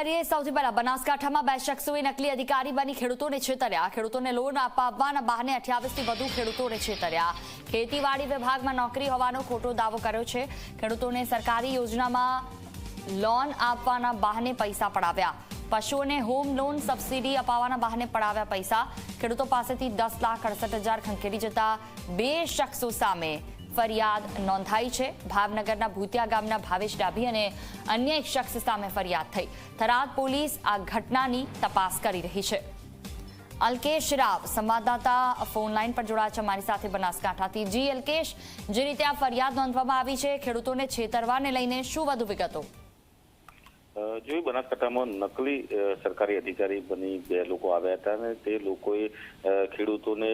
કરીએ સૌથી પહેલા બનાસકાંઠામાં બે શખ્સોએ નકલી અધિકારી બની ખેડૂતોને છેતર્યા. ખેડૂતોને લોન અપાવવાના બહાને અઠ્યાવીસથી વધુ ખેડૂતોને છેતર્યા. ખેતીવાડી વિભાગમાં નોકરી હોવાનો ખોટો દાવો કર્યો છે. ખેડૂતોને સરકારી યોજનામાં લોન આપવાના બહાને પૈસા પડાવ્યા. પશુઓને હોમ લોન સબસિડી અપાવવાના બહાને પડાવ્યા પૈસા. ખેડૂતો પાસેથી દસ લાખ અડસઠ હજાર ખંખેરી જતા બે શખ્સો સામે ફરિયાદ નોંધાઈ છે. ભાવનગરના ભૂતિયા ગામના ભાવેશ ડાભી અને અન્ય એક શખ્સ સામે ફરિયાદ થઈ. થરાદ પોલીસ આ ઘટનાની તપાસ કરી રહી છે. અલ્કેશ રાવ, સંવાદદાતા ફોન લાઈન પર જોડાયા છે. મારી સાથે બનાસકાંઠાથી જી અલ્કેશ, જે રીતે આ ફરિયાદ નોંધવામાં આવી છે, ખેડૂતોને છેતરવાને લઈને શું વધુ વિગતો? જોયું બનાસકાંઠામાં નકલી સરકારી અધિકારી બની બે લોકો આવ્યા હતા અને તે લોકોએ ખેડૂતોને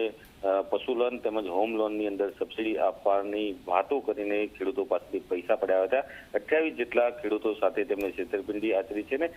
પશુલન તેમજ હોમ લોનની અંદર સબસિડી આપવાની વાતો કરીને ખેડૂતો પાસેથી પૈસા પડાવ્યા હતા. અઠ્યાવીસ જેટલા ખેડૂતો સાથે તેમણે છેતરપિંડી આચરી છે ને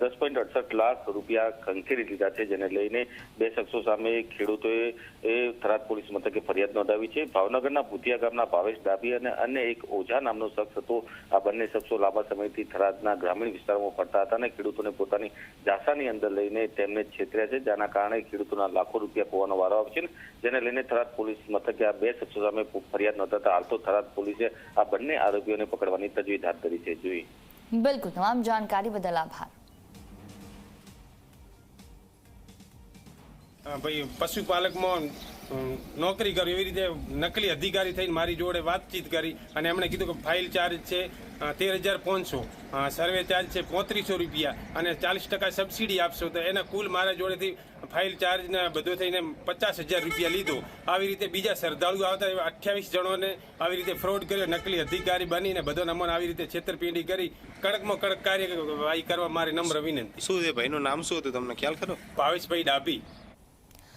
દસ પોઈન્ટ અડસઠ લાખ રૂપિયા ખંખેરી લીધા છે, જેને લઈને બે શખ્સો સામે ખેડૂતોએ, એ થરાદ પોલીસ મથકે ફરિયાદ નોંધાવી છે. ભાવનગરના ભૂતિયા ગામના ભાવેશ ડાભી અને અન્ય એક ઓઝા નામનો શખ્સ હતો. આ બંને શખ્સો લાંબા સમયથી થરાદના ગ્રામીણ વિસ્તારોમાં ફરતા હતા અને ખેડૂતોને પોતાની જાસાની અંદર લઈને તેમને છેતર્યા છે જેના કારણે ખેડૂતોના લાખો રૂપિયા ખોવાનો વારો આવે છે જેને લઈને થરાદ પોલીસ મથકે આ બે શખ્સો સામે ફરિયાદ નોંધાતા હાલ તો થરાદ પોલીસે આ બંને આરોપીઓને પકડવાની તજવીજ હાથ ધરી છે. જોઈ. બિલકુલ તમામ જાણકારી બદલ આભાર. ભાઈ પશુપાલકમાં નોકરી કરી એવી રીતે નકલી અધિકારી થઈને મારી જોડે વાતચીત કરી અને એમણે કીધું કે ફાઇલ ચાર્જ છે તેર હજાર પાંચસો. સર્વે ચાર્જ છે પોત્રીસો રૂપિયા અને ચાલીસ ટકા સબસિડી આપશો તો એના કુલ મારા જોડેથી ફાઇલ ચાર્જને બધો થઈને પચાસ હજાર રૂપિયા લીધો. આવી રીતે બીજા શ્રદ્ધાળુ આવતા એવા અઠ્યાવીસ જણોને આવી રીતે ફ્રોડ કર્યો નકલી અધિકારી બનીને બધો અમને આવી રીતે છેતરપિંડી કરી કડકમાં કડક કાર્યવાહી કરવા મારી નમ્ર વિનંતી. શું છે ભાઈનું નામ શું હતું તમને ખ્યાલ ખરો? ભાવેશભાઈ ડાભી.